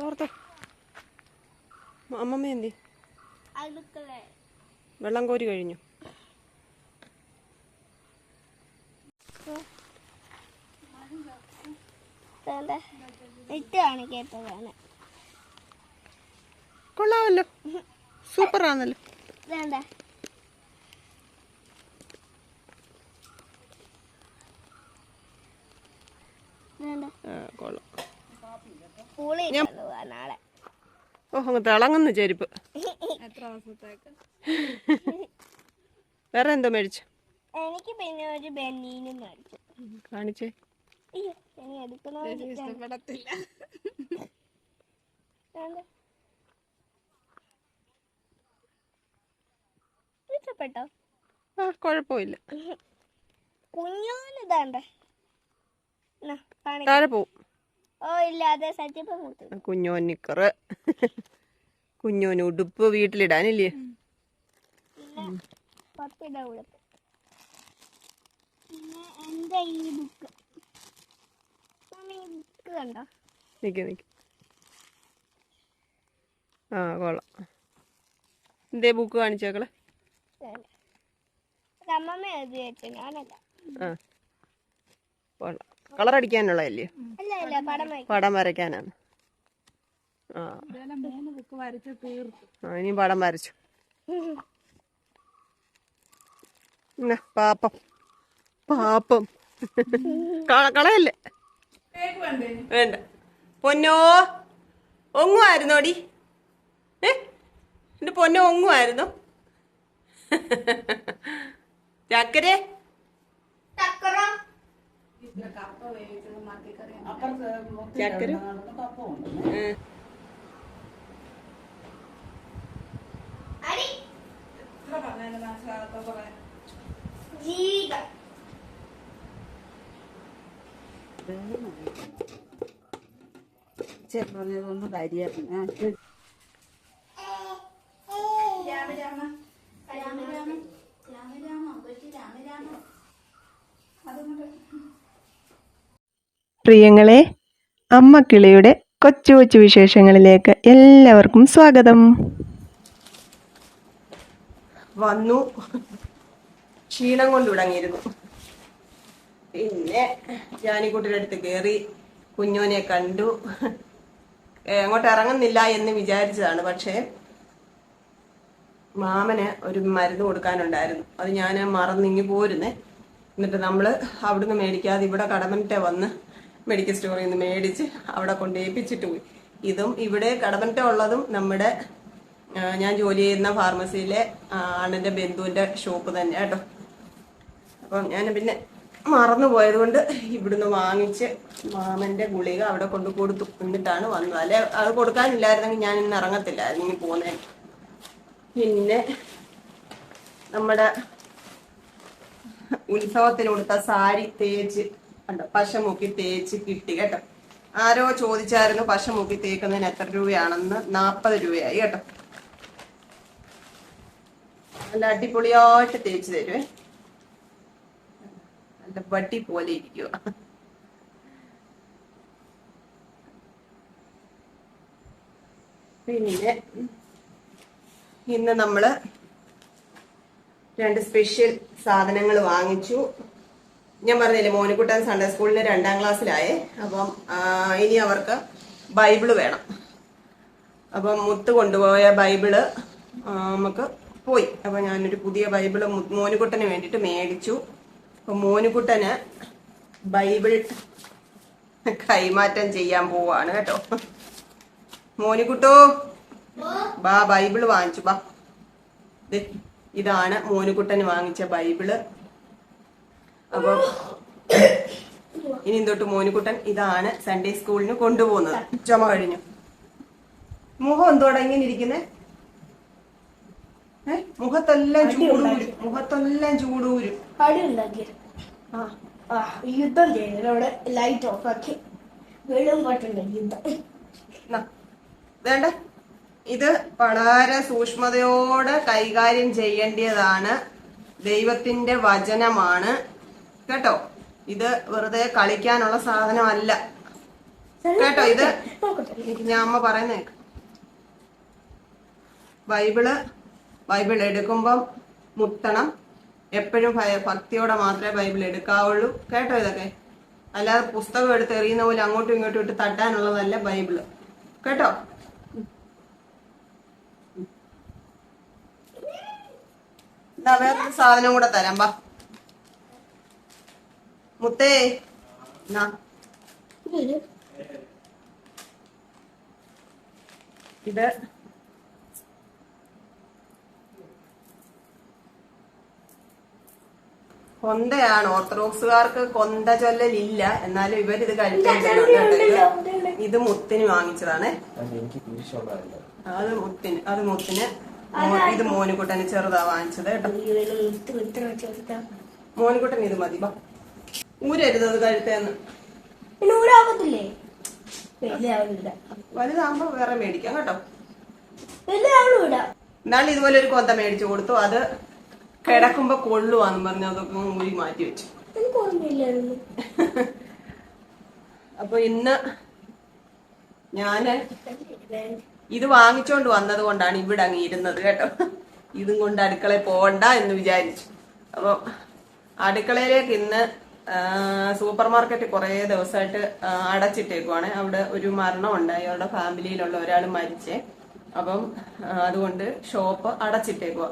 തോർത്തോ. അമ്മമ്മ എന്തി? അടുക്കള. വെള്ളം കോരി കഴിഞ്ഞു. കൊള്ളാമല്ലോ. സൂപ്പറാണല്ലോ. വേണ്ട? കൊള്ളാം. നാളെ. ഓ അങ്ങ് തിളങ്ങുന്നു ചെരുപ്പ്. വേറെ എന്തോ മേടിച്ചു? എനിക്ക് പിന്നെ ഒരു ബെന്നീനും മേടിച്ചു. കാണിച്ചേ. ഇഷ്ടപ്പെടത്തില്ല. ഇഷ്ടപ്പെട്ടോ? ആ കുഴപ്പമില്ല. കുഞ്ഞോനിതാണ്ട താഴെ പോവും കുഞ്ഞോൻ നിക്കറ്. കുഞ്ഞോൻ ഉടുപ്പ് വീട്ടിലിടാനില്ലേ? ആ കൊള്ളാം. എന്തേ ബുക്ക് കാണിച്ചേക്കളെ? ആ. കൊള്ളാം. കളർ അടിക്കാനുള്ളതല്ലേ? അല്ല അല്ല പടം വരയ്ക്കാനാണ്. ആ. മൂന്ന് ബുക്ക് വരച്ച് തീർത്തു. ആ ഇനി പടം വരച്ചു. പാപ്പം. പാപ്പം. കള- കളയല്ലേ? വേണ്ട? പൊന്നോ ഒങ്ങുമായിരുന്നോടി ഏ? എന്റെ പൊന്നോ ഒങ്ങുമായിരുന്നു ചക്കരെ ചക്കര? പറഞ്ഞതൊന്ന് കാര്യമായിരുന്നു പ്രിയങ്ങളെ അമ്മ കിളിയുടെ കൊച്ചു കൊച്ചു വിശേഷങ്ങളിലേക്ക് എല്ലാവർക്കും സ്വാഗതം. വന്നു. ക്ഷീണം കൊണ്ട് തുടങ്ങിയിരുന്നു പിന്നെ ജാനിക്കുട്ടിയുടെ അടുത്ത് കയറി കുഞ്ഞോനെ കണ്ടു. അങ്ങോട്ട് ഇറങ്ങുന്നില്ല എന്ന് വിചാരിച്ചതാണ്. പക്ഷേ മാമന് ഒരു മരുന്ന് കൊടുക്കാനുണ്ടായിരുന്നു. അത് ഞാൻ മറന്നിങ്ങി പോരുന്നേ. എന്നിട്ട് നമ്മൾ അവിടുന്ന് മേടിക്കാതെ ഇവിടെ കടമറ്റ വന്ന് മെഡിക്കൽ സ്റ്റോറിൽ നിന്ന് മേടിച്ച് അവിടെ കൊണ്ട് ഏൽപ്പിച്ചിട്ട് പോയി. ഇതും ഇവിടെ കടമനിട്ട ഉള്ളതും നമ്മുടെ ഞാൻ ജോലി ചെയ്യുന്ന ഫാർമസിയിലെ അണ്ണന്റെ ബന്ധുവിന്റെ ഷോപ്പ് തന്നെ കേട്ടോ. അപ്പം ഞാൻ പിന്നെ മറന്നു പോയതുകൊണ്ട് ഇവിടുന്ന് വാങ്ങിച്ച് മാമന്റെ ഗുളിക അവിടെ കൊണ്ട് കൊടുത്തു. എന്നിട്ടാണ് വന്നത്. അല്ലെ അത് കൊടുക്കാനില്ലായിരുന്നെങ്കിൽ ഞാൻ ഇന്ന് ഇറങ്ങത്തില്ലായിരുന്നു ഇനി പോന്നേ പിന്നെ നമ്മുടെ ഉത്സവത്തിന് കൊടുത്ത സാരി തേച്ച് കണ്ടോ? പശ മുക്കി തേച്ച് കിട്ടി കേട്ടോ. ആരോ ചോദിച്ചായിരുന്നു പശ മുക്കി തേക്കുന്നതിന് എത്ര രൂപയാണെന്ന്. നാപ്പത് രൂപയായി കേട്ടോ. നല്ല അടിപൊളിയായിട്ട് തേച്ച് തരുവേ. നല്ല വട്ടി പോലെ ഇരിക്കുക പിന്നെ ഇന്ന് നമ്മൾ രണ്ട് സ്പെഷ്യൽ സാധനങ്ങൾ വാങ്ങിച്ചു. ഞാൻ പറഞ്ഞില്ലേ മോനിക്കുട്ടൻ സൺഡേ സ്കൂളിന് രണ്ടാം ക്ലാസ്സിലായേ. അപ്പം ഇനി അവർക്ക് ബൈബിൾ വേണം. അപ്പം മുത്ത് കൊണ്ടുപോയ ബൈബിൾ നമുക്ക് പോയി. അപ്പൊ ഞാനൊരു പുതിയ ബൈബിൾ മോനുകുട്ടന് വേണ്ടിയിട്ട് മേടിച്ചു. അപ്പൊ മോനുകുട്ടന് ബൈബിൾ കൈമാറ്റം ചെയ്യാൻ പോവാണ് കേട്ടോ. മോനുകുട്ടോ ബാ ബൈബിൾ വാങ്ങിച്ചു ബാ. ഇതാണ് മോനുകുട്ടന് വാങ്ങിച്ച ബൈബിൾ. അപ്പം ഇനി തൊട്ട് മോനുകുട്ടൻ ഇതാണ് സൺഡേ സ്കൂളിന് കൊണ്ടുപോകുന്നത്. ചുമ കഴിഞ്ഞു. മുഖം എന്തോ ഇങ്ങനെ ഇരിക്കുന്നേ? മുഖത്തെല്ലാം ചൂടൂരും. മുഖത്തെല്ലാം ചൂടൂരും. യുദ്ധം ലൈറ്റ് ഓഫ് ആക്കി. വെള്ളം പോട്ടുണ്ട് യുദ്ധം. വേണ്ട. ഇത് വളരെ സൂക്ഷ്മതയോടെ കൈകാര്യം ചെയ്യേണ്ടതാണ്. ദൈവത്തിന്റെ വചനമാണ്. കേട്ടോ? ഇത് വെറുതെ കളിക്കാനുള്ള സാധനമല്ല. കേട്ടോ ഇത് ഞാൻ അമ്മ പറയുന്ന ബൈബിൾ ബൈബിൾ എടുക്കുമ്പം മുത്തണം എപ്പോഴും ഭക്തിയോടെ മാത്രമേ ബൈബിൾ എടുക്കാവുള്ളൂ. കേട്ടോ ഇതൊക്കെ? അല്ലാതെ പുസ്തകം എടുത്ത് എറിയുന്ന പോലെ അങ്ങോട്ടും ഇങ്ങോട്ടും ഇട്ട് തട്ടാനുള്ളതല്ല ബൈബിൾ. കേട്ടോ? വേറൊരു സാധനം കൂടെ തരാം ബാ മുത്തേ. ഇത്. കൊന്തയാണ്. ഓർത്തഡോക്സുകാർക്ക് കൊന്ത ചൊല്ലലില്ല. എന്നാലും ഇവർ ഇത് കഴിക്കാൻ ഇത് മുത്തിന് വാങ്ങിച്ചതാണ്. അത് മുത്തിന് അത് മുത്തിന്. ഇത് മോനുകുട്ടന് ചെറുതാ വാങ്ങിച്ചത് കേട്ടോ. മോനുകുട്ടൻ ഇത് മതി. ബാ. ഊരരുത് അത് കഴുത്തേന്ന്. പിന്നെ വലുതാവില്ല വലുതാകുമ്പോ വേറെ മേടിക്കാം കേട്ടോ. എന്നാൽ ഇതുപോലെ ഒരു കൊന്ത മേടിച്ചു കൊടുത്തു. അത് കിടക്കുമ്പോ കൊള്ളുവാന്ന് പറഞ്ഞു അതൊക്കെ ഊരി മാറ്റി വെച്ചു. അപ്പൊ ഇന്ന് ഞാൻ ഇത് വാങ്ങിച്ചോണ്ട് വന്നത് കൊണ്ടാണ് ഇവിടെ അങ്ങ് ഇരുന്നത് കേട്ടോ. ഇതും കൊണ്ട് അടുക്കളയിൽ പോകണ്ട എന്ന് വിചാരിച്ചു. അപ്പൊ അടുക്കളയിലേക്ക് ഇന്ന് സൂപ്പർ മാർക്കറ്റ് കുറേ ദിവസമായിട്ട് അടച്ചിട്ടേക്കുവാണ്. അവിടെ ഒരു മരണം ഉണ്ടായി അവരുടെ ഫാമിലിയിലുള്ള ഒരാൾ മരിച്ചേ. അപ്പം അതുകൊണ്ട് ഷോപ്പ് അടച്ചിട്ടേക്കുവാ.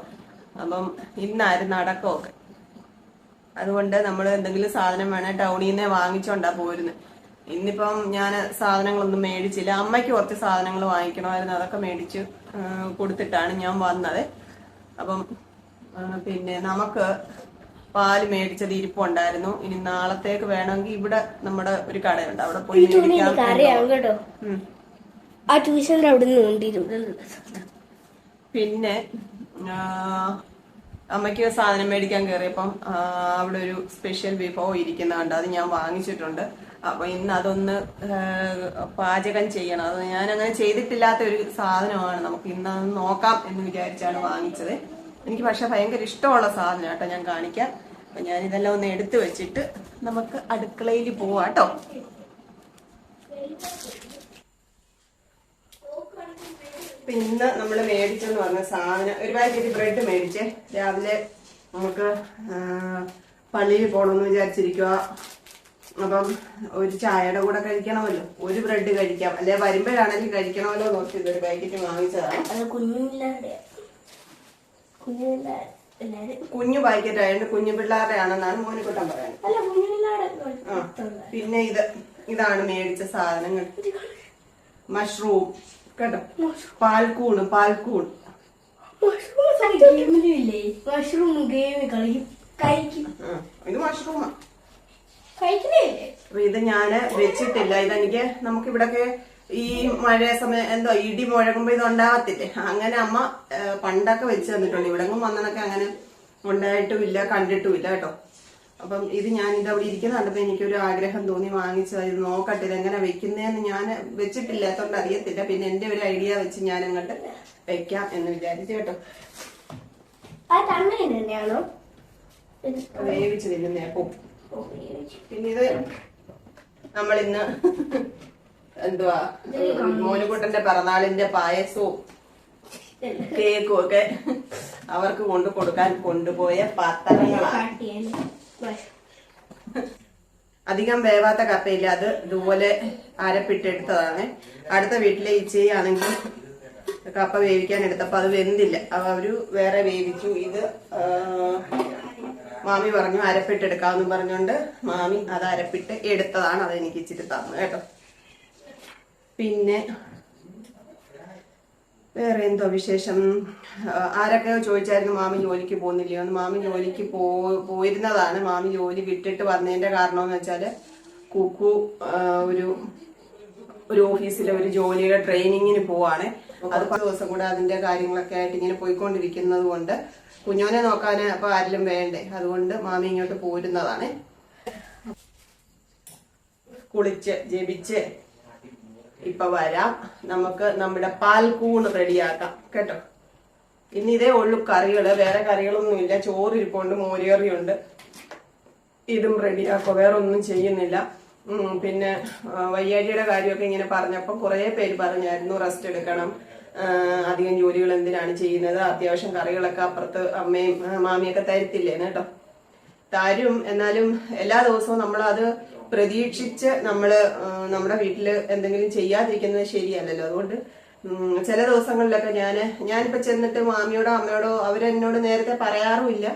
അപ്പം ഇന്നായിരുന്നു അടക്കമൊക്കെ. അതുകൊണ്ട് നമ്മൾ എന്തെങ്കിലും സാധനം വേണേൽ ടൗണിൽ നിന്നേ വാങ്ങിച്ചോണ്ടാ പോരുന്നത് ഇന്നിപ്പം ഞാൻ സാധനങ്ങളൊന്നും മേടിച്ചില്ല. അമ്മയ്ക്ക് കുറച്ച് സാധനങ്ങൾ വാങ്ങിക്കണമായിരുന്നു. അതൊക്കെ മേടിച്ച് കൊടുത്തിട്ടാണ് ഞാൻ വന്നത്. അപ്പം പിന്നെ നമുക്ക് പാൽ മേടിച്ചത് ഇരിപ്പുണ്ടായിരുന്നു. ഇനി നാളത്തേക്ക് വേണമെങ്കിൽ ഇവിടെ നമ്മുടെ ഒരു കടയുണ്ട്. അവിടെ പോയി അറിയാം കേട്ടോ. ആ അവിടെ പിന്നെ അമ്മയ്ക്ക് സാധനം മേടിക്കാൻ കയറിയപ്പം അവിടെ ഒരു സ്പെഷ്യൽ വിഭവം ഇരിക്കുന്നുണ്ട്. അത് ഞാൻ വാങ്ങിച്ചിട്ടുണ്ട്. അപ്പൊ ഇന്ന് അതൊന്ന് പാചകം ചെയ്യണം. അത് ഞാൻ അങ്ങനെ ചെയ്തിട്ടില്ലാത്ത ഒരു സാധനമാണ്. നമുക്ക് ഇന്ന് നോക്കാം എന്ന് വിചാരിച്ചാണ് വാങ്ങിച്ചത്. എനിക്ക് പക്ഷെ ഭയങ്കര ഇഷ്ടമുള്ള സാധനം കേട്ടോ ഞാൻ കാണിക്കാം അപ്പൊ ഞാൻ ഇതെല്ലാം ഒന്ന് എടുത്തു വെച്ചിട്ട് നമുക്ക് അടുക്കളയിൽ പോവാം കേട്ടോ. പിന്നെ നമ്മൾ മേടിച്ചെന്ന് പറഞ്ഞ സാധനം ഒരു പാക്കറ്റ് ബ്രെഡ് മേടിച്ചേ. രാവിലെ നമുക്ക് പള്ളിയിൽ പോകണമെന്ന് വിചാരിച്ചിരിക്കുക അപ്പം ഒരു ചായയുടെ കൂടെ കഴിക്കണമല്ലോ. ഒരു ബ്രെഡ് കഴിക്കാം. അല്ലെ വരുമ്പോഴാണെങ്കിൽ കഴിക്കണമല്ലോ നോക്കി ഇതൊരു പാക്കറ്റ് വാങ്ങിച്ചതാണ്. അത് കുഞ്ഞില്ലാതെ കുഞ്ഞു പാക്കറ്റ് ആയതുകൊണ്ട് കുഞ്ഞു പിള്ളേരുടെ ആണെന്നാണ് മോനിക്കുട്ടൻ പറയുന്നത് അല്ല പിന്നെ ഇത് ഇതാണ് മേടിച്ച സാധനങ്ങൾ. മഷ്റൂം. കേട്ടോ? പാൽക്കൂണ് പാൽക്കൂൺ മഷ്റൂം ഗെയിം കളിക്കും കഴിക്കും. ആ, ഇത് മഷ്റൂമാ. ഇത് ഞാൻ വെച്ചിട്ടില്ല. ഇതെനിക്ക് നമുക്ക് ഇവിടൊക്കെ ഈ മഴ സമയം എന്തോ ഇടി മുഴകുമ്പോ ഇത് ഉണ്ടാവത്തില്ലേ? അങ്ങനെ അമ്മ പണ്ടൊക്കെ വെച്ച് തന്നിട്ടുണ്ട്. ഇവിടെങ്ങും വന്നതൊക്കെ അങ്ങനെ ഉണ്ടായിട്ടുമില്ല കണ്ടിട്ടുമില്ല കേട്ടോ. അപ്പം ഇത് ഞാൻ ഇത് അവിടെ ഇരിക്കുന്ന കണ്ടപ്പോ എനിക്കൊരു ആഗ്രഹം തോന്നി വാങ്ങിച്ചത് ഇത് നോക്കട്ടെ ഇത് എങ്ങനെ വെക്കുന്നതെന്ന് ഞാൻ വെച്ചിട്ടില്ലാത്തോണ്ട് അറിയത്തില്ല. പിന്നെ എന്റെ ഒരു ഐഡിയ വെച്ച് ഞാൻ അങ്ങോട്ട് വെക്കാം എന്ന് വിചാരിച്ചു കേട്ടോ. വേവിച്ച് തിന്നുന്നേ അപ്പോ പിന്നെ ഇത് നമ്മൾ ഇന്ന് എന്തുവാ? മോനുകുട്ടന്റെ പിറന്നാളിന്റെ പായസവും കേക്കും ഒക്കെ അവർക്ക് കൊണ്ടു കൊടുക്കാൻ കൊണ്ടുപോയ പാത്രങ്ങളാണ് അധികം വേവാത്ത കപ്പയില്ല. അത് ഇതുപോലെ അരപ്പിട്ടെടുത്തതാണ്. അടുത്ത വീട്ടിലെ ഇച്ചയാണെങ്കിൽ കപ്പ വേവിക്കാൻ എടുത്തപ്പോ അത് വെന്തില്ല. അവർ വേറെ വേവിച്ചു. ഇത് മാമി പറഞ്ഞു അരപ്പിട്ടെടുക്കാമെന്ന് പറഞ്ഞുകൊണ്ട് മാമി അത് അരപ്പിട്ട് എടുത്തതാണ് അത് എനിക്ക് ഇച്ചിരി തന്നു കേട്ടോ. പിന്നെ വേറെ എന്തോ വിശേഷം? ആരൊക്കെ ചോദിച്ചായിരുന്നു മാമി ജോലിക്ക് പോകുന്നില്ലയോ എന്ന്. മാമി ജോലിക്ക് പോ പോയിരുന്നതാണ്. മാമി ജോലി വിട്ടിട്ട് വന്നതിന്റെ കാരണം എന്ന് വെച്ചാൽ കുക്കു ഒരു ഒരു ഓഫീസിലെ ഒരു ജോലിയുടെ ട്രെയിനിങ്ങിന് പോവാണ്. അത് പത്ത് ദിവസം കൂടെ അതിന്റെ കാര്യങ്ങളൊക്കെ ആയിട്ട് ഇങ്ങനെ പോയിക്കൊണ്ടിരിക്കുന്നത് കൊണ്ട് കുഞ്ഞോനെ നോക്കാൻ അപ്പൊ ആരിലും വേണ്ടേ? അതുകൊണ്ട് മാമി ഇങ്ങോട്ട് പോരുന്നതാണ്. കുളിച്ച് ജപിച്ച് ഇപ്പൊ വരാം. നമുക്ക് നമ്മുടെ പാൽക്കൂണ് റെഡിയാക്കാം. കേട്ടോ? ഇനി ഇതേ ഉള്ളു കറികൾ. വേറെ കറികളൊന്നുമില്ല. ചോറ് ഇരിപ്പുണ്ട് മോരുകറിയുണ്ട്. ഇതും റെഡിയാക്കോ. വേറെ ഒന്നും ചെയ്യുന്നില്ല പിന്നെ വയ്യാഴിയുടെ കാര്യമൊക്കെ ഇങ്ങനെ പറഞ്ഞപ്പോൾ കുറേ പേര് പറഞ്ഞായിരുന്നു റെസ്റ്റ് എടുക്കണം. അധികം ജോലികൾ എന്തിനാണ് ചെയ്യുന്നത്? അത്യാവശ്യം കറികളൊക്കെ അപ്പുറത്ത് അമ്മയും മാമിയൊക്കെ തരത്തില്ലേ? കേട്ടോ? തരും എന്നാലും എല്ലാ ദിവസവും നമ്മൾ അത് പ്രതീക്ഷിച്ച് നമ്മൾ നമ്മുടെ വീട്ടിൽ എന്തെങ്കിലും ചെയ്യാതിരിക്കുന്നത് ശരിയല്ലല്ലോ. അതുകൊണ്ട് ചില ദിവസങ്ങളിലൊക്കെ ഞാൻ ഞാനിപ്പോ ചെന്നിട്ട് മാമിയോടോ അമ്മയോടോ അവരെന്നോട് നേരത്തെ പറയാറുമില്ല.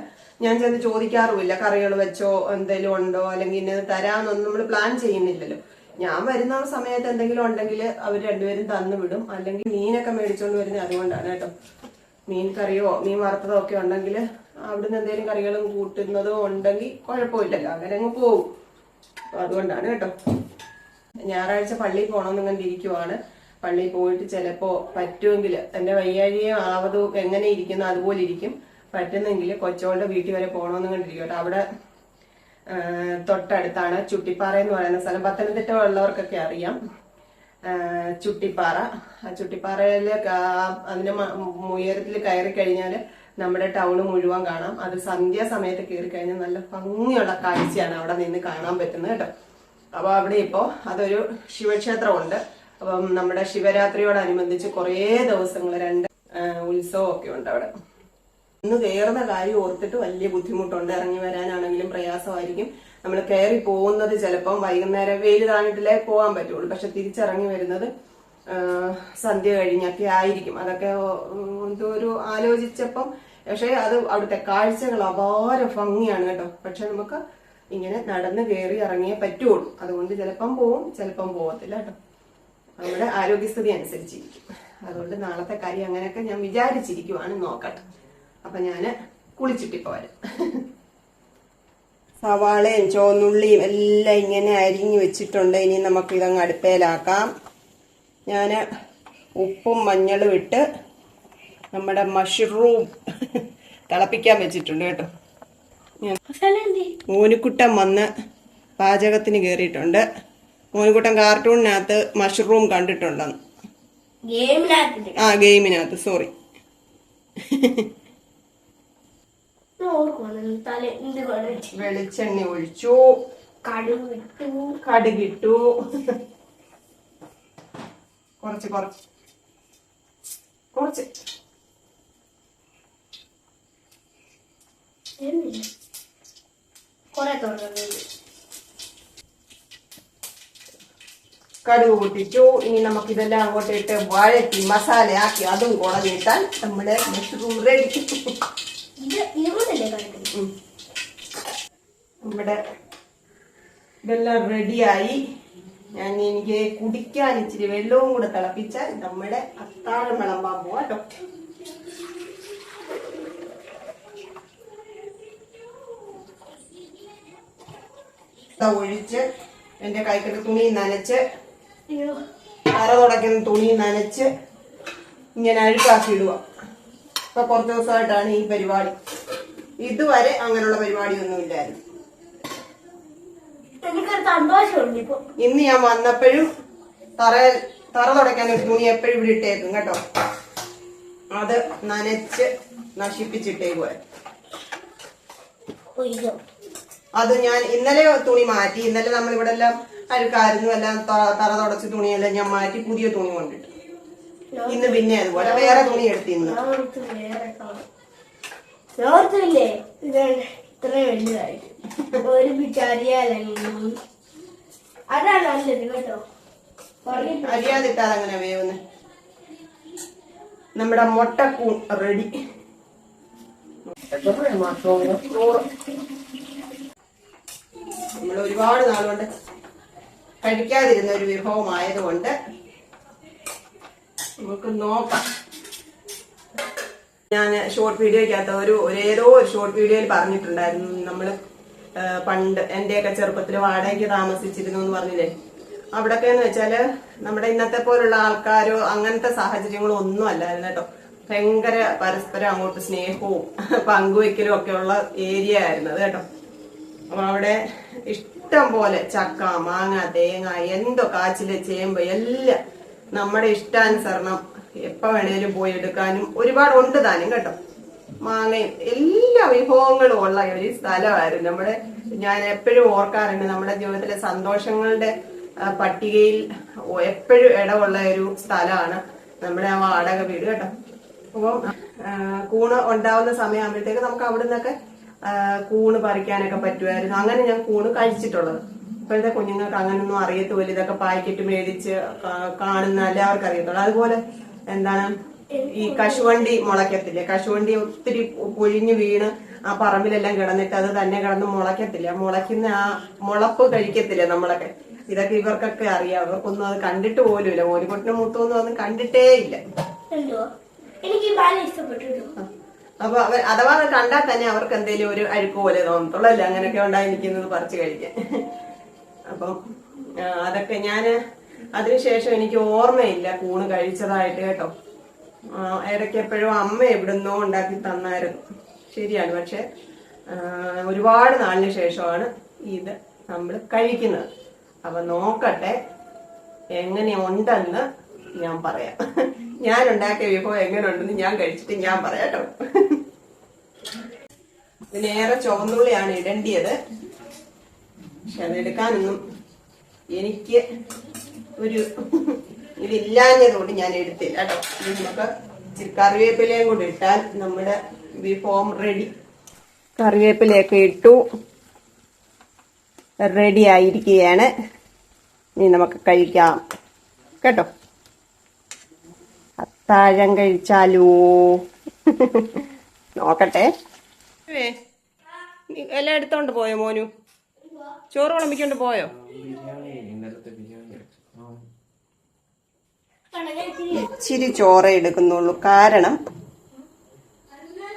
ഞാൻ ചെന്ന് ചോദിക്കാറുമില്ല. കറികൾ വെച്ചോ എന്തെങ്കിലും ഉണ്ടോ അല്ലെങ്കിൽ ഇന്നത് തരാമെന്നൊന്നും നമ്മൾ പ്ലാൻ ചെയ്യുന്നില്ലല്ലോ. ഞാൻ വരുന്ന സമയത്ത് എന്തെങ്കിലും ഉണ്ടെങ്കിൽ അവർ രണ്ടുപേരും തന്നു വിടും. അല്ലെങ്കിൽ മീനൊക്കെ മേടിച്ചോണ്ട് വരുന്നത് അതുകൊണ്ടാണ് കേട്ടോ. മീൻ കറിയോ മീൻ വറുത്തതോ ഒക്കെ ഉണ്ടെങ്കിൽ അവിടുന്ന് എന്തെങ്കിലും കറികളും കൂട്ടുന്നതോ ഉണ്ടെങ്കിൽ കുഴപ്പമില്ലല്ലോ. അങ്ങനെ അങ്ങ് പോകും അപ്പൊ അതുകൊണ്ടാണ് കേട്ടോ. ഞായറാഴ്ച പള്ളിയിൽ പോകണമെന്ന് ഇരിക്കുവാണ്. പള്ളിയിൽ പോയിട്ട് ചിലപ്പോ പറ്റുമെങ്കിൽ എന്റെ വയ്യാഴിയും ആവതും എങ്ങനെ ഇരിക്കുന്നു അതുപോലെ ഇരിക്കും. പറ്റുന്നെങ്കിൽ കൊച്ചോളുടെ വീട്ടിൽ വരെ പോകണമെന്ന് കണ്ടിരിക്കും അവിടെ തൊട്ടടുത്താണ് ചുട്ടിപ്പാറ എന്ന് പറയുന്ന സ്ഥലം. പത്തനംതിട്ട ഉള്ളവർക്കൊക്കെ അറിയാം ചുട്ടിപ്പാറ. ആ ചുട്ടിപ്പാറയിൽ അതിന് ഉയരത്തിൽ കയറി കഴിഞ്ഞാൽ നമ്മുടെ ടൗൺ മുഴുവൻ കാണാം. അത് സന്ധ്യ സന്ധ്യാസമയത്ത് കയറി കഴിഞ്ഞാൽ നല്ല ഭംഗിയുള്ള കാഴ്ചയാണ് അവിടെ നിന്ന് കാണാൻ പറ്റുന്നത് കേട്ടോ. അപ്പൊ അവിടെ ഇപ്പോ അതൊരു ശിവക്ഷേത്രമുണ്ട്. അപ്പം നമ്മുടെ ശിവരാത്രിയോടനുബന്ധിച്ച് കുറേ ദിവസങ്ങൾ രണ്ട് ഉത്സവം ഒക്കെ ഉണ്ട് അവിടെ. ഇന്ന് കയറുന്ന കാര്യം ഓർത്തിട്ട് വലിയ ബുദ്ധിമുട്ടുണ്ട്. ഇറങ്ങി വരാനാണെങ്കിലും പ്രയാസമായിരിക്കും. നമ്മൾ കയറി പോകുന്നത് ചിലപ്പം വൈകുന്നേരം വെയിൽ താണിട്ടില്ലേ പോകാൻ പറ്റുള്ളൂ. പക്ഷെ തിരിച്ചിറങ്ങി വരുന്നത് സന്ധ്യ കഴിഞ്ഞൊക്കെ ആയിരിക്കും. അതൊക്കെ എന്തോ ഒരു ആലോചിച്ചപ്പം പക്ഷെ അത് അവിടുത്തെ കാഴ്ചകൾ അപാര ഭംഗിയാണ് കേട്ടോ. പക്ഷെ നമുക്ക് ഇങ്ങനെ നടന്ന് കയറി ഇറങ്ങിയേ പറ്റുള്ളൂ. അതുകൊണ്ട് ചിലപ്പം പോവും ചിലപ്പം പോവത്തില്ല കേട്ടോ. നമ്മുടെ ആരോഗ്യസ്ഥിതി അനുസരിച്ചിരിക്കും. അതുകൊണ്ട് നാളത്തെ കാര്യം അങ്ങനെയൊക്കെ ഞാൻ വിചാരിച്ചിരിക്കുവാണ് നോക്കട്ടെ. അപ്പൊ ഞാൻ കുളിച്ചിട്ടിപ്പോ വരാം. സവാളയും ചോന്നുള്ളിയും എല്ലാം ഇങ്ങനെ അരിഞ്ഞു വെച്ചിട്ടുണ്ട്. ഇനി നമുക്ക് ഇതങ്ങ് അടുപ്പയിലാക്കാം ഞാൻ ഉപ്പും മഞ്ഞളും ഇട്ട് നമ്മുടെ മഷ്റൂം തിളപ്പിക്കാൻ വെച്ചിട്ടുണ്ട് കേട്ടോ. ഞാൻ മോനുക്കുട്ടൻ വന്ന് പാചകത്തിന് കയറിയിട്ടുണ്ട് മോനുക്കുട്ടൻ കാർട്ടൂണിനകത്ത് മഷ്റൂം കണ്ടിട്ടുണ്ടെന്ന്. ആ ഗെയിമിനകത്ത്. സോറി. വെളിച്ചെണ്ണ ഒഴിച്ചു. കടുകിട്ടു. കടുകിട്ടു. കുറച്ച് കുറച്ച്. കുറച്ച്. കടുക് കൂട്ടിച്ചു ഇനി നമുക്ക് ഇതെല്ലാം അങ്ങോട്ട് ഇട്ട് വഴറ്റി മസാലയാക്കി അതും കുളഞ്ഞിട്ടാൽ നമ്മുടെ മഷ്റൂം റെഡി. നമ്മുടെ ഇതെല്ലാം റെഡിയായി ഞാൻ എനിക്ക് കുടിക്കാൻ ഇച്ചിരി വെള്ളവും കൂടെ തിളപ്പിച്ചാൽ നമ്മുടെ അത്താഴം വിളമ്പാൻ പോവാ ഡോക്ടർ ഒഴിച്ച് എന്റെ കൈക്കിട്ട് തുണി നനച്ച് അര തുടക്കുന്ന തുണി നനച്ച് ഇങ്ങനെ അഴുക്കാക്കി ഇടുക. ഇപ്പൊ കുറച്ച് ദിവസമായിട്ടാണ് ഈ പരിപാടി. ഇതുവരെ അങ്ങനെയുള്ള പരിപാടിയൊന്നും ഇല്ലായിരുന്നു. എനിക്കൊരു സന്തോഷമുണ്ട് ഇപ്പൊ. ഇന്ന് ഞാൻ വന്നപ്പോഴും തറ തറ തുടയ്ക്കാൻ ഒരു തുണി എപ്പോഴും ഇവിടെ ഇട്ടേക്കും കേട്ടോ? അത് നനച്ച് നശിപ്പിച്ചിട്ടേ അയ്യോ അത് ഞാൻ ഇന്നലെ തുണി മാറ്റി ഇന്നലെ നമ്മൾ ഇവിടെ എല്ലാം അഴുക്കായിരുന്നു എല്ലാം തറ തുടച്ച് തുണിയെല്ലാം ഞാൻ മാറ്റി പുതിയ തുണി കൊണ്ടിട്ടു. ഇന്ന് പിന്നെ അതുപോലെ വേറെ തുണി എടുത്തിന്ന് ഞാൻ ഓർത്ത് വേറെ കാണാം. ഞാൻ ഓർത്തില്ലേ ഇത് ഇത്രയും വലുതായിട്ട് ഒരുമിച്ച് അറിയാലെങ്കിലും അതാണ് നല്ലത് കേട്ടോ. അറിയാതിട്ടാ അതങ്ങനെ വേവുന്നത് നമ്മുടെ മുട്ടക്കൂൺ റെഡി നമ്മൾ ഒരുപാട് നാളുകൊണ്ട് കഴിക്കാതിരുന്ന ഒരു വിഭവമായതുകൊണ്ട് നമുക്ക് നോക്കാം. ഞാൻ ഷോർട്ട് വീഡിയോയ്ക്കകത്ത് ഒരു ഏതോ ഒരു ഷോർട്ട് വീഡിയോയിൽ പറഞ്ഞിട്ടുണ്ടായിരുന്നു. നമ്മൾ പണ്ട് എന്റെയൊക്കെ ചെറുപ്പത്തിൽ വാടകയ്ക്ക് താമസിച്ചിരുന്നു എന്ന് പറഞ്ഞില്ലേ? അവിടൊക്കെ എന്ന് വെച്ചാൽ നമ്മുടെ ഇന്നത്തെ പോലുള്ള ആൾക്കാരോ അങ്ങനത്തെ സാഹചര്യങ്ങളോ ഒന്നും അല്ലായിരുന്നു കേട്ടോ. ഭയങ്കര പരസ്പരം അങ്ങോട്ട് സ്നേഹവും പങ്കുവെക്കലും ഒക്കെ ഉള്ള ഏരിയ ആയിരുന്നു അത് കേട്ടോ. അപ്പൊ അവിടെ ഇഷ്ടം പോലെ ചക്ക മാങ്ങ തേങ്ങ എന്തോ കാച്ചിൽ ചേമ്പ് എല്ലാം നമ്മുടെ ഇഷ്ടാനുസരണം എപ്പോ വേണേലും പോയി എടുക്കാനും ഒരുപാട് ഉണ്ട് താനും കേട്ടോ. മാങ്ങയും എല്ലാ വിഭവങ്ങളും ഉള്ള ഒരു സ്ഥലമായിരുന്നു. നമ്മുടെ ഞാൻ എപ്പോഴും ഓർക്കാറുണ്ട് നമ്മുടെ ജീവിതത്തിലെ സന്തോഷങ്ങളുടെ പട്ടികയിൽ എപ്പോഴും ഇടമുള്ള ഒരു സ്ഥലമാണ് നമ്മുടെ ആ വാടക വീട് കേട്ടോ. അപ്പം കൂണ് ഉണ്ടാവുന്ന സമയമാകുമ്പോഴത്തേക്ക് നമുക്ക് അവിടെ നിന്നൊക്കെ കൂണ് പറിക്കാനൊക്കെ പറ്റുമായിരുന്നു. അങ്ങനെ ഞാൻ കൂണ് കഴിച്ചിട്ടുള്ളത്. ഇപ്പോഴത്തെ കുഞ്ഞുങ്ങൾക്ക് അങ്ങനൊന്നും അറിയത്തുമില്ല. ഇതൊക്കെ പാക്കറ്റ് മേടിച്ച് കാണുന്ന എല്ലാവർക്കും അറിയത്തുള്ളൂ. അതുപോലെ എന്താണ്? ഈ കശുവണ്ടി മുളയ്ക്കത്തില്ലേ? കശുവണ്ടി ഒത്തിരി പൊഴിഞ്ഞു വീണ് ആ പറമ്പിലെല്ലാം കിടന്നിട്ട് അത് തന്നെ കിടന്ന് മുളയ്ക്കത്തില്ല? മുളയ്ക്കുന്ന ആ മുളപ്പ് കഴിക്കത്തില്ല നമ്മളൊക്കെ? ഇതൊക്കെ ഇവർക്കൊക്കെ അറിയാം. ഇവർക്കൊന്നും അത് കണ്ടിട്ട് പോലും ഇല്ല ഓലിപ്പൊട്ടിന് മുത്തൊന്നും ഒന്നും കണ്ടിട്ടേ ഇല്ല. എനിക്ക് അപ്പൊ അവർ അഥവാ അത് കണ്ടാൽ തന്നെ അവർക്ക് എന്തെങ്കിലും ഒരു അഴുക്ക് പോലെ തോന്നത്തുള്ളൂ അല്ലേ അങ്ങനെയൊക്കെ ഉണ്ടായി നിൽക്കുന്നത് പറിച്ചു കഴിക്കാൻ. അപ്പം അതൊക്കെ ഞാൻ അതിനുശേഷം എനിക്ക് ഓർമ്മയില്ല കൂണ് കഴിച്ചതായിട്ട് കേട്ടോ. ഇടയ്ക്കെപ്പോഴും അമ്മ എവിടുന്നോ ഉണ്ടാക്കി തന്നായിരുന്നു. ശരിയാണ് പക്ഷെ ഒരുപാട് നാളിന് ശേഷമാണ് ഇത് നമ്മൾ കഴിക്കുന്നത്. അപ്പൊ നോക്കട്ടെ എങ്ങനെ ഉണ്ടെന്ന് ഞാൻ പറയാം. ഞാൻ ഉണ്ടാക്കിയ വിഭവം എങ്ങനെ ഉണ്ടെന്ന് ഞാൻ കഴിച്ചിട്ട് ഞാൻ പറയാം കേട്ടോ. ഇതിലേറെ ചുവന്നുള്ളിയാണ് ഇടേണ്ടിയത്. പക്ഷെ അതെടുക്കാനൊന്നും എനിക്ക് ഒരു ഇതില്ലാഞ്ഞതുകൊണ്ട് ഞാൻ എടുത്തില്ല കേട്ടോ. നമുക്ക് ഇച്ചിരി കറിവേപ്പിലയും കൂടി ഇട്ടാൽ നമ്മുടെ ഫോം റെഡി കറിവേപ്പിലയൊക്കെ ഇട്ടു. റെഡി ആയിരിക്കുകയാണ്. ഇനി നമുക്ക് കഴിക്കാം. കേട്ടോ? അത്താഴം കഴിച്ചാലോ? നോക്കട്ടെ. നീ എല്ലാം എടുത്തോണ്ട് പോയോ മോനു? ചോറ് വിളമ്പിക്കൊണ്ട് പോയോ? ഇച്ചിരി ചോറ എടുക്കുന്നുള്ളൂ. കാരണം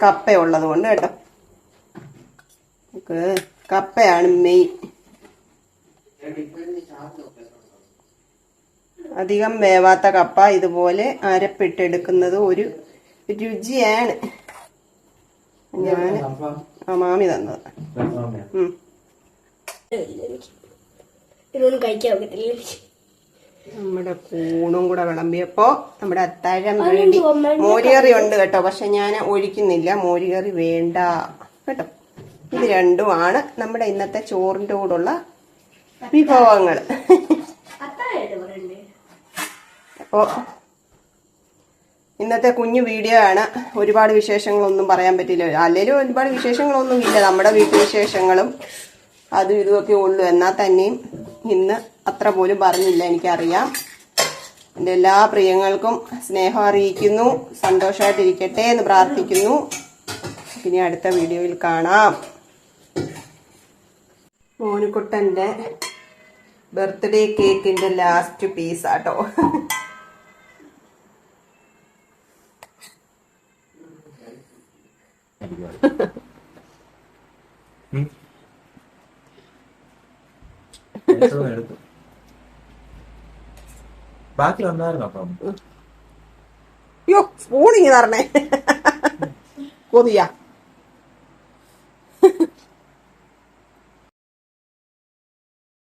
കപ്പയുള്ളത് കൊണ്ട് കേട്ടോ. നമുക്ക് കപ്പയാണ് മെയിൻ അധികം വേവാത്ത കപ്പ ഇതുപോലെ അരപ്പിട്ടെടുക്കുന്നത് ഒരു രുചിയാണ്. ഞാൻ അപ്പം ആ മാമി തന്നത്. ഇതൊന്നും കഴിക്കാൻ ഒക്കത്തില്ല. എനിക്ക് നമ്മുടെ കൂണും കൂടെ വിളമ്പിയപ്പോ നമ്മുടെ അത്താഴം വേണ്ടി റെഡി. മോരുകറി ഉണ്ട് കേട്ടോ പക്ഷെ ഞാൻ ഒഴിക്കുന്നില്ല. മോരുകറി വേണ്ട. കേട്ടോ? ഇത് രണ്ടുമാണ് നമ്മുടെ ഇന്നത്തെ ചോറിന്റെ കൂടെയുള്ള വിഭവങ്ങൾ. അപ്പോ ഇന്നത്തെ കുഞ്ഞു വീഡിയോ ആണ്. ഒരുപാട് വിശേഷങ്ങളൊന്നും പറയാൻ പറ്റില്ല. അല്ലെങ്കിലും ഒരുപാട് വിശേഷങ്ങളൊന്നും ഇല്ല. നമ്മുടെ വീട്ടുവിശേഷങ്ങളും അതും ഇതുമൊക്കെ ഉള്ളൂ. എന്നാൽ തന്നെയും ഇന്ന് അത്ര പോലും പറഞ്ഞില്ല എനിക്കറിയാം. എന്റെ എല്ലാ പ്രിയങ്ങൾക്കും സ്നേഹം അറിയിക്കുന്നു സന്തോഷമായിട്ടിരിക്കട്ടെ എന്ന് പ്രാർത്ഥിക്കുന്നു. ഇനി അടുത്ത വീഡിയോയിൽ കാണാം. മോനുകുട്ടന്റെ ബർത്ത്ഡേ കേക്കിന്റെ ലാസ്റ്റ് പീസ് എടുത്തു ബാക്കി വന്നായിരുന്നു അപ്പം. അയ്യോ സ്പൂണിങ് തരണേ. കൊതിയാ.